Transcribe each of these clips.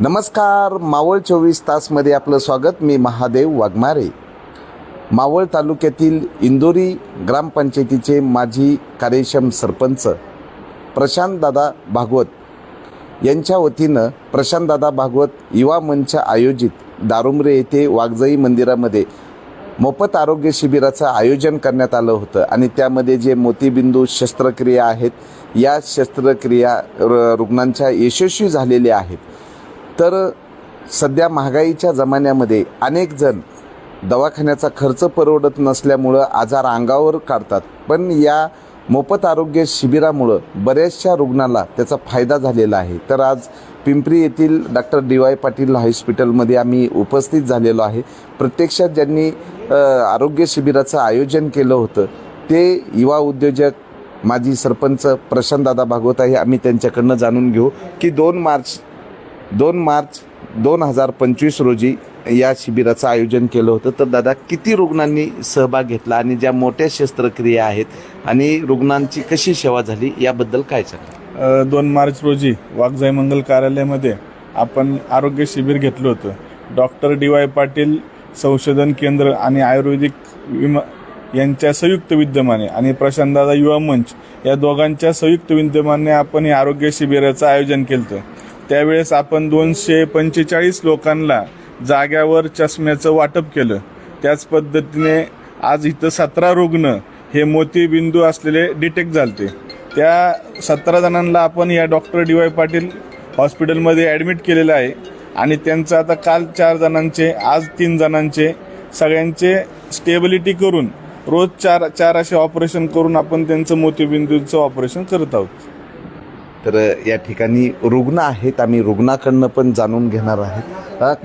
नमस्कार मावळ चोवीस तासमध्ये आपलं स्वागत. मी महादेव वाघमारे. मावळ तालुक्यातील इंदोरी ग्रामपंचायतीचे माजी कार्यक्षम सरपंच प्रशांतदादा भागवत यांच्या वतीनं प्रशांतदादा भागवत युवा मंच आयोजित दारुमरे येथे वाघजाई मंदिरामध्ये मोफत आरोग्य शिबिराचं आयोजन करण्यात आलं होतं आणि त्यामध्ये जे मोतीबिंदू शस्त्रक्रिया आहेत या शस्त्रक्रिया रुग्णांच्या यशस्वी झालेल्या आहेत. तर सध्या महागाईच्या जमान्यामध्ये अनेक जण दवाखान्याचा खर्च परवडत नसल्यामुळं आजार अंगावर काढतात. पण या मोफत आरोग्य शिबिरामुळं बऱ्याचशा रुग्णाला त्याचा फायदा झालेला आहे. तर आज पिंपरी येथील डॉक्टर डी वाय पाटील हॉस्पिटलमध्ये आम्ही उपस्थित झालेलो आहे. प्रत्यक्षात ज्यांनी आरोग्य शिबिराचं आयोजन केलं होतं ते युवा उद्योजक माजी सरपंच प्रशांतदादा भागवत आहे. आम्ही त्यांच्याकडनं जाणून घेऊ की दोन मार्च दोन मार्च दोन हजार पंचवीस रोजी या शिबिराचं आयोजन केलं होतं. तर दादा किती रुग्णांनी सहभाग घेतला आणि ज्या मोठ्या शस्त्रक्रिया आहेत आणि रुग्णांची कशी सेवा झाली याबद्दल काय सांगा दोन मार्च रोजी वाघजाई मंगल कार्यालयामध्ये आपण आरोग्य शिबिर घेतलं होतं. डॉक्टर डी वाय पाटील संशोधन केंद्र आणि आयुर्वेदिक विमा यांच्या संयुक्त विद्यमाने आणि प्रशांतदादा युवा मंच या दोघांच्या संयुक्त विद्यमाने आपण हे आरोग्य शिबिराचं आयोजन केलं होतं. त्यावेळेस आपण दोनशे पंचेचाळीस लोकांना जाग्यावर चष्म्याचं वाटप केलं. त्याच पद्धतीने आज इथं सतरा रुग्ण हे मोतीबिंदू असलेले डिटेक्ट झालते. त्या सतरा जणांना आपण या डॉक्टर डी वाय पाटील हॉस्पिटलमध्ये ॲडमिट केलेलं आहे आणि त्यांचं आता काल चार जणांचे आज तीन जणांचे सगळ्यांचे स्टेबिलिटी करून रोज चार चार असे ऑपरेशन करून आपण त्यांचं मोतीबिंदूचं ऑपरेशन करत आहोत. तर या ठिकाणी रुग्ण आहेत. आम्ही रुग्णाकडनं पण जाणून घेणार आहे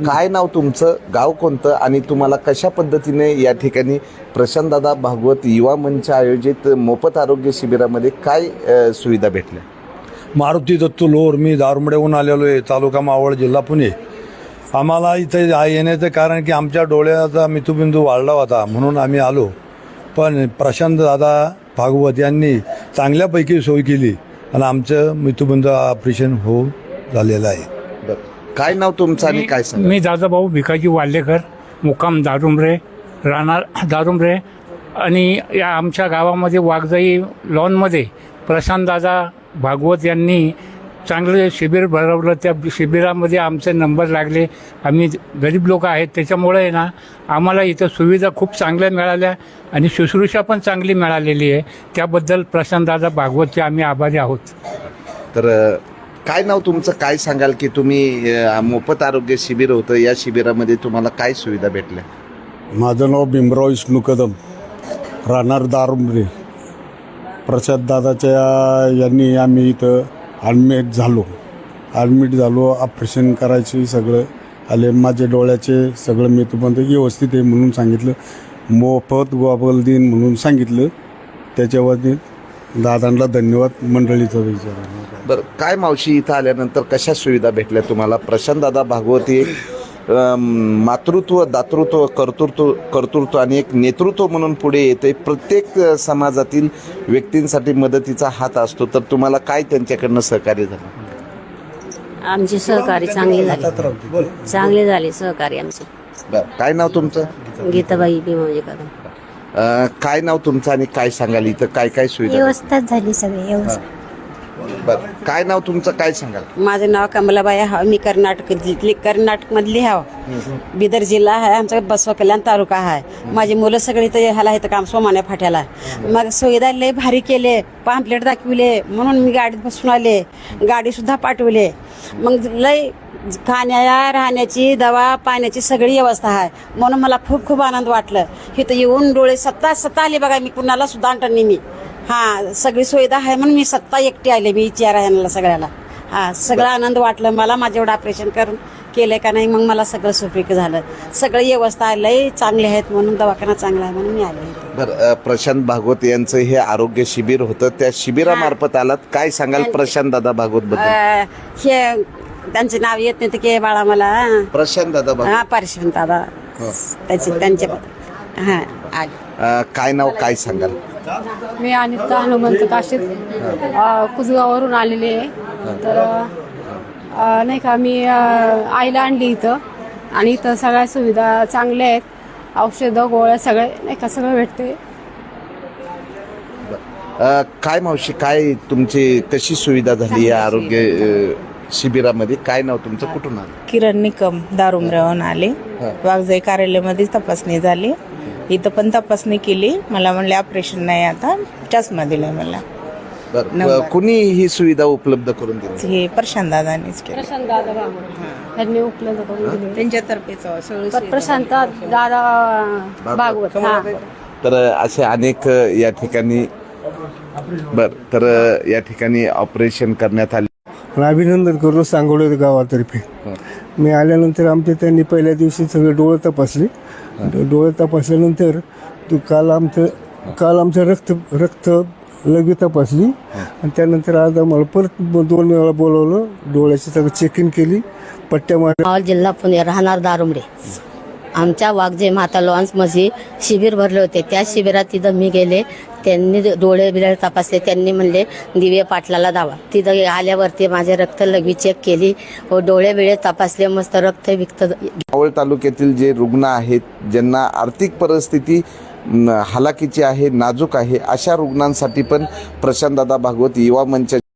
काय नाव तुमचं? गाव कोणतं? आणि तुम्हाला कशा पद्धतीने या ठिकाणी प्रशांतदादा भागवत युवा मंच आयोजित मोफत आरोग्य शिबिरामध्ये काय सुविधा भेटल्या? मारुती दत्तू लोर मी दारुमड्याहून आलेलो आहे तालुका मावळ जिल्हा पुणे. आम्हाला इथे येण्याचं कारण की आमच्या डोळ्याचा मितुबिंदू वाढला होता म्हणून आम्ही आलो. पण प्रशांत दादा भागवत यांनी चांगल्यापैकी सोय केली. आणि आमचं मितुबिंदू ऑपरेशन होऊन झालेलं आहे. काय नाव तुमचं आणि काय सांगा? मी दादाभाऊ भिकाजी वाल्लेकर मुक्काम दारुमरे राहणार दारुमरे. आणि या आमच्या गावामध्ये वाघजाई लॉनमध्ये प्रशांतदादा भागवत यांनी चांगले शिबिर भरवलं. त्या शिबिरामध्ये आमचे नंबर लागले. आम्ही गरीब लोक आहेत. त्याच्यामुळे आहे ना आम्हाला इथं सुविधा खूप चांगल्या मिळाल्या आणि शुश्रूषा पण चांगली मिळालेली आहे. त्याबद्दल प्रशांतदादा भागवतचे आम्ही आभारी आहोत. तर काय नाव तुमचं? काय सांगाल की तुम्ही अ, मोफत आरोग्य शिबिर होतं. या शिबिरामध्ये तुम्हाला काय सुविधा भेटल्या? माझं नाव भीमराव विष्णू कदम. राहणार दारुमरे. प्रसाद दादाच्या यांनी आम्ही इथं ॲडमिट झालो. ॲडमिट झालो ऑपरेशन करायचे सगळं. आले माझ्या डोळ्याचे सगळं मी तुम्हाला व्यवस्थित आहे म्हणून सांगितलं. मोफत गोबल दिन म्हणून सांगितलं. त्याच्यावरती दादांना धन्यवाद मंडळीचा विचार. बरं काय मावशी इथं आल्यानंतर कशा सुविधा भेटल्या तुम्हाला? प्रशांत दादा भागवती मातृत्व दातृत्व कर्तृत्व कर्तृत्व आणि एक नेतृत्व म्हणून पुढे येते. प्रत्येक समाजातील व्यक्तींसाठी मदतीचा हात असतो. तर तुम्हाला काय त्यांच्याकडनं सहकार्य झालं? आमचे सहकारी चांगले झाले. चांगले झाले सहकारी आमचे. बरं. काय नाव तुमचं? गीताबाई भीमाजी कदम अ, काय नाव तुमचं आणि काय सांगाल? इथं काय काय सुविधा? व्यवस्थाच झाली सगळी व्यवस्था. बरं काय नाव तुमचं काय सांगाल? माझं नाव कमलाबाई हा मी कर्नाटक कर्नाटक मधली हाव बिदर जिल्हा आहे आमचा बसवा कल्याण तालुका आहे. माझी मुलं सगळी तर ह्याला इथं काम सोमान्या फाट्याला. मग सुविधा लय भारी केले पाम्पलेट दाखविले म्हणून मी गाडीत बसून आले गाडी सुद्धा पाठवले. मग लय खाण्या राहण्याची दवा पाण्याची सगळी व्यवस्था आहे. म्हणून मला खूप खूप आनंद वाटलं. इथं येऊन डोळे सत्ता सत्ता आले बघा मी कुणाला सुद्धा आणताना मी. हा सगळी सुविधा आहे म्हणून मी सत्ता एकटी आले मी विचार ह्यांना सगळ्याला. हा सगळं आनंद वाटलं मला माझं एवढं ऑपरेशन करून केलंय का नाही मग मला सगळं सुपीक झालं. सगळं व्यवस्था लय चांगले आहेत म्हणून दवाखाना चांगला आहे म्हणून मी आले इथे. बरं प्रशांत भागवत यांचं हे आरोग्य शिबिर होतं. त्या शिबिरामार्फत आलात. काय सांगाल प्रशांत दादा भागवत बद्दल? अं, हे त्यांचे नाव येत नाही तर के बाळा मला प्रशांत दादा भागवत. हा पारिश्वंत दादा. त्याचे त्यांचे हा आले. अ, काय नाव काय सांगाल? मी अनिता हनुमंत काशीद अ, कुसगाववरून आलेली आहे. तर अ, नाही का मी अ, आईला आणली इथं. आणि इथं सगळ्या सुविधा चांगल्या आहेत. औषधं गोळ्या सगळे नाही का सगळं भेटते अ, काय मावशी काय तुमची कशी सुविधा झाली या आरोग्य अ, शिबिरामध्ये? काय नाव तुमचं? कुठून आलं? किरण निकम दारुमऱ्याहून आले. वाघजाई कार्यालयामध्येच तपासणी झाली. इथं पण तपासणी केली. मला म्हणले ऑपरेशन नाही आता. चष्मा दिलाय मला. बरं. नंबर. अ, कुणी ही सुविधा उपलब्ध करून दिली? हे प्रशांत दादानीच केलं. प्रशांत दादा त्यांनी उपलब्ध करून दिली. त्यांच्यातर्फेच प्रशांत दादा भागवत. हा. तर असे अनेक या ठिकाणी बर तर या ठिकाणी ऑपरेशन करण्यात आले. आणि अभिनंदन करतो सांगोळे गावातर्फे. मी आल्यानंतर आमचे त्यांनी पहिल्या दिवशी सगळे डोळे तपासले. डोळे तपासल्यानंतर तू काल आमचं काल आमचं रक्त रक्त लघवी तपासली. आणि त्यानंतर आज आम्हाला परत ब- दोन वेळा बोलवलं. डोळ्याची सगळं चेकिंग केली. पट्ट्या मार मावळ जिल्हा पुणे राहणार दारुमडे. आमच्या वाघजे माता लॉन्समध्ये शिबिर भरले होते त्या शिबिरात तिथं मी गेले. त्यांनी डोळे बिळे तपासले. त्यांनी म्हणले दिव्य पाटलाला दावा. तिथं आल्यावरती माझे रक्त लघवी चेक केली. व डोळे बिळे तपासले. मस्त रक्त विकत मावळ तालुक्यातील जे रुग्ण आहेत ज्यांना आर्थिक परिस्थिती न, हालाकीची आहे नाजूक आहे अशा रुग्णांसाठी पण प्रशांतदादा भागवत युवा मंच